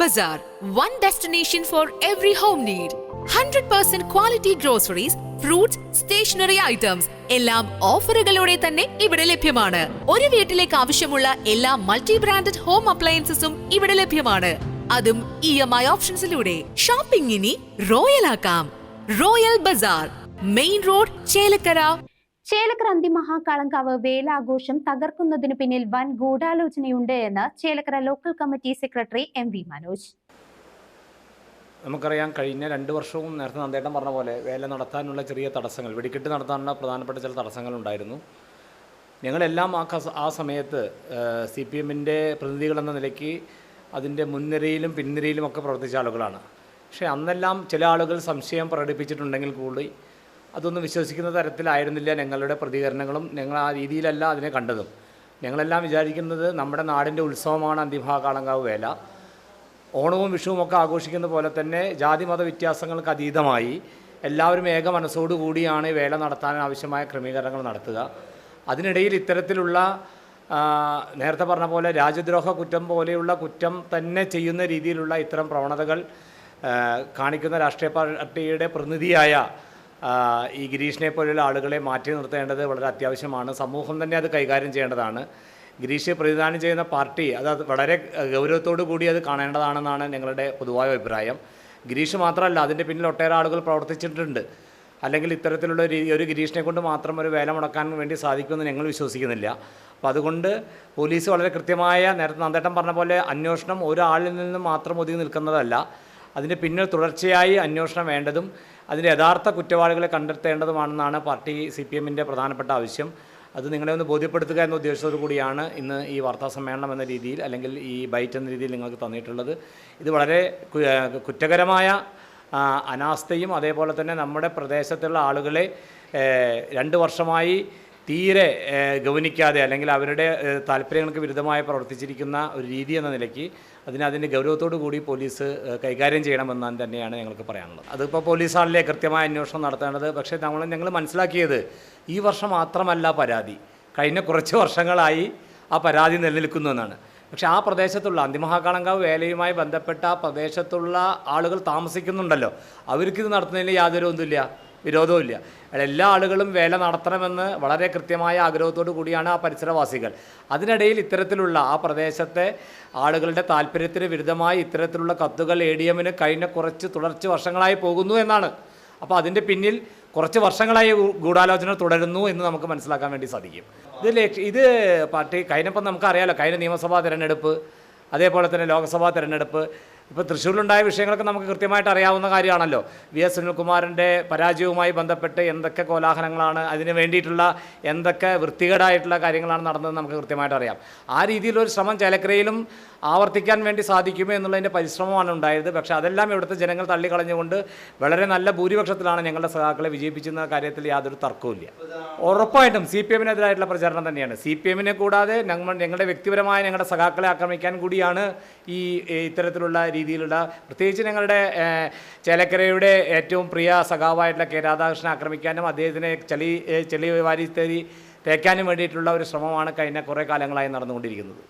Bazaar, one destination for every home need. 100% quality groceries, fruits, stationery items എല്ലാം ഓഫറുകളോടെ തന്നെ ഇവിടെ ലഭ്യമാണ്. ഒരു വീട്ടിലേക്ക് ആവശ്യമുള്ള എല്ലാ മൾട്ടി ബ്രാൻഡഡ് ഹോം അപ്ലയൻസസും ഇവിടെ ലഭ്യമാണ്. അതും ഇ എം ഐ ഓപ്ഷൻസിലൂടെ. ഷോപ്പിംഗ് ഇനി റോയൽ ആക്കാം. Royal bazaar main road Chelakkara. Chelakkara Mahakalankavu വേലാഘോഷം തകർക്കുന്നതിന് പിന്നിൽ വൻ ഗൂഢാലോചനയുണ്ട് എന്ന് Chelakkara local committee secretary M V Manoj. നമുക്കറിയാം കഴിഞ്ഞ രണ്ട് വർഷവും നേരത്തെ നന്ദേട്ടൻ പറഞ്ഞ പോലെ വേല നടത്താനുള്ള ചെറിയ തടസ്സങ്ങൾ വെടിക്കെട്ട് നടത്താനുള്ള പ്രധാനപ്പെട്ട ചില തടസ്സങ്ങളുണ്ടായിരുന്നു ഞങ്ങളെല്ലാം ആ ആ സമയത്ത് സി പി എമ്മിന്റെ പ്രതിനിധികളെന്ന നിലയ്ക്ക് അതിന്റെ മുൻനിരയിലും പിൻനിരയിലും ഒക്കെ പ്രവർത്തിച്ച ആളുകളാണ്. പക്ഷേ അന്നെല്ലാം ചില ആളുകൾ സംശയം പ്രകടിപ്പിച്ചിട്ടുണ്ടെങ്കിൽ കൂടി അതൊന്നും വിശ്വസിക്കുന്ന തരത്തിലായിരുന്നില്ല ഞങ്ങളുടെ പ്രതികരണങ്ങളും. ഞങ്ങൾ ആ രീതിയിലല്ല അതിനെ കണ്ടതും. ഞങ്ങളെല്ലാം വിചാരിക്കുന്നത് നമ്മുടെ നാടിന്റെ ഉത്സവമാണ് അന്തിമഹാകാളങ്കാവ് വേല. ഓണവും വിഷുവും ഒക്കെ ആഘോഷിക്കുന്ന പോലെ തന്നെ ജാതി മത വ്യത്യാസങ്ങൾക്ക് അതീതമായി എല്ലാവരും ഏക മനസ്സോടുകൂടിയാണ് വേല നടത്താൻ ആവശ്യമായ ക്രമീകരണങ്ങൾ നടത്തുക. അതിനിടയിൽ ഇത്തരത്തിലുള്ള നേരത്തെ പറഞ്ഞ പോലെ രാജ്യദ്രോഹ കുറ്റം പോലെയുള്ള കുറ്റം തന്നെ ചെയ്യുന്ന രീതിയിലുള്ള ഇത്തരം പ്രവണതകൾ കാണിക്കുന്ന രാഷ്ട്രീയ പാർട്ടിയുടെ പ്രതിനിധിയായ ഈ ഗിരീഷിനെ പോലെയുള്ള ആളുകളെ മാറ്റി നിർത്തേണ്ടത് വളരെ അത്യാവശ്യമാണ്. സമൂഹം തന്നെ അത് കൈകാര്യം ചെയ്യേണ്ടതാണ്. ഗിരീഷ് പ്രതിദാനം ചെയ്യുന്ന പാർട്ടി അത് വളരെ ഗൗരവത്തോടു കൂടി അത് കാണേണ്ടതാണെന്നാണ് ഞങ്ങളുടെ പൊതുവായ അഭിപ്രായം. ഗിരീഷ് മാത്രമല്ല അതിന്റെ പിന്നിൽ ഒട്ടേറെ ആളുകൾ പ്രവർത്തിച്ചിട്ടുണ്ട്. അല്ലെങ്കിൽ ഇത്തരത്തിലുള്ള ഒരു ഗിരീഷിനെ കൊണ്ട് മാത്രം ഒരു വേല മുടക്കാൻ വേണ്ടി സാധിക്കുമെന്ന് ഞങ്ങൾ വിശ്വസിക്കുന്നില്ല. അപ്പോൾ അതുകൊണ്ട് പോലീസ് വളരെ കൃത്യമായ നേരത്തെ നന്ദേട്ടം പറഞ്ഞ പോലെ അന്വേഷണം ഒരാളിൽ നിന്ന് മാത്രം ഒതുങ്ങി നിൽക്കുന്നതല്ല. അതിന്റെ പിന്നിൽ തുടർച്ചയായി അന്വേഷണം വേണ്ടതും അതിന്റെ യഥാർത്ഥ കുറ്റവാളികളെ കണ്ടെത്തേണ്ടതുമാണെന്നാണ് പാർട്ടി സി പി എമ്മിന്റെ പ്രധാനപ്പെട്ട ആവശ്യം. അത് നിങ്ങളെ ഒന്ന് ബോധ്യപ്പെടുത്തുക എന്ന ഉദ്ദേശത്തോടു കൂടിയാണ് ഇന്ന് ഈ വാർത്താ സമ്മേളനം എന്ന രീതിയിൽ അല്ലെങ്കിൽ ഈ ബൈറ്റ് എന്ന രീതിയിൽ നിങ്ങൾക്ക് തന്നിട്ടുള്ളത്. ഇത് വളരെ കുറ്റകരമായ അനാസ്ഥയും അതേപോലെ തന്നെ നമ്മുടെ പ്രദേശത്തുള്ള ആളുകളെ രണ്ട് വർഷമായി തീരെ ഗൗനിക്കാതെ അല്ലെങ്കിൽ അവരുടെ താല്പര്യങ്ങൾക്ക് വിരുദ്ധമായി പ്രവർത്തിച്ചിരിക്കുന്ന ഒരു രീതി എന്ന നിലയ്ക്ക് അതിന് അതിന്റെ ഗൗരവത്തോടു കൂടി പോലീസ് കൈകാര്യം ചെയ്യണമെന്ന് തന്നെയാണ് ഞങ്ങൾക്ക് പറയാനുള്ളത്. അതിപ്പോൾ പോലീസ് പോലീസാണല്ലേ കൃത്യമായ അന്വേഷണം നടത്തേണ്ടത്. പക്ഷേ നമ്മൾ ഞങ്ങൾ മനസ്സിലാക്കിയത് ഈ വർഷം മാത്രമല്ല പരാതി. കഴിഞ്ഞ കുറച്ച് വർഷങ്ങളായി ആ പരാതി നിലനിൽക്കുന്നു എന്നാണ്. പക്ഷേ ആ പ്രദേശത്തുള്ള അന്തിമഹാകാളങ്കാവ് വേലയുമായി ബന്ധപ്പെട്ട ആ പ്രദേശത്തുള്ള ആളുകൾ താമസിക്കുന്നുണ്ടല്ലോ. അവർക്കിത് നടത്തുന്നതിന് യാതൊരു ഒന്നുമില്ല വിരോധവുമില്ല. എല്ലാ ആളുകളും വേല നടത്തണമെന്ന് വളരെ കൃത്യമായ ആഗ്രഹത്തോടു കൂടിയാണ് ആ പരിസരവാസികൾ. അതിനിടയിൽ ഇത്തരത്തിലുള്ള ആ പ്രദേശത്തെ ആളുകളുടെ താല്പര്യത്തിന് വിരുദ്ധമായി ഇത്തരത്തിലുള്ള കത്തുകൾ എ ഡി എമ്മിന് കഴിഞ്ഞ കുറച്ച് തുടർച്ച വർഷങ്ങളായി പോകുന്നു എന്നാണ്. അപ്പോൾ അതിന്റെ പിന്നിൽ കുറച്ച് വർഷങ്ങളായി ഗൂഢാലോചന തുടരുന്നു എന്ന് നമുക്ക് മനസ്സിലാക്കാൻ വേണ്ടി സാധിക്കും. ഇത് ഇത് പാർട്ടി കഴിഞ്ഞപ്പം നമുക്കറിയാലോ കഴിഞ്ഞ നിയമസഭാ തിരഞ്ഞെടുപ്പ് അതേപോലെ തന്നെ ലോക്സഭാ തിരഞ്ഞെടുപ്പ് ഇപ്പോൾ തൃശ്ശൂരിലുണ്ടായ വിഷയങ്ങളൊക്കെ നമുക്ക് കൃത്യമായിട്ട് അറിയാവുന്ന കാര്യമാണല്ലോ. വി എസ് സുനിൽകുമാറിന്റെ പരാജയവുമായി ബന്ധപ്പെട്ട് എന്തൊക്കെ കോലാഹലങ്ങളാണ് അതിന് വേണ്ടിയിട്ടുള്ള എന്തൊക്കെ വൃത്തികേടായിട്ടുള്ള കാര്യങ്ങളാണ് നടന്നതെന്ന് നമുക്ക് കൃത്യമായിട്ട് അറിയാം. ആ രീതിയിലൊരു ശ്രമം ചേലക്കരയിലും ആവർത്തിക്കാൻ വേണ്ടി സാധിക്കുമോ എന്നുള്ളതിന്റെ പരിശ്രമമാണ് ഉണ്ടായത്. പക്ഷേ അതെല്ലാം ഇവിടുത്തെ ജനങ്ങൾ തള്ളിക്കളഞ്ഞുകൊണ്ട് വളരെ നല്ല ഭൂരിപക്ഷത്തിലാണ് ഞങ്ങളുടെ സഖാക്കളെ വിജയിപ്പിച്ചെന്ന കാര്യത്തിൽ യാതൊരു തർക്കവുമില്ല. ഉറപ്പായിട്ടും സി പി എമ്മിനെതിരായിട്ടുള്ള പ്രചാരണം തന്നെയാണ്. സി പി എമ്മിനെ കൂടാതെ ഞങ്ങളുടെ വ്യക്തിപരമായ ഞങ്ങളുടെ സഖാക്കളെ ആക്രമിക്കാൻ കൂടിയാണ് ഈ ഇത്തരത്തിലുള്ള രീതിയിലുള്ള പ്രത്യേകിച്ച് ഞങ്ങളുടെ ചേലക്കരയുടെ ഏറ്റവും പ്രിയ സഖാവായിട്ടുള്ള കെ രാധാകൃഷ്ണൻ ആക്രമിക്കാനും അദ്ദേഹത്തിനെ ചെളി ചെളി വാരി തേക്കാനും വേണ്ടിയിട്ടുള്ള ഒരു ശ്രമമാണ് കഴിഞ്ഞ കുറേ കാലങ്ങളായി നടന്നുകൊണ്ടിരിക്കുന്നത്.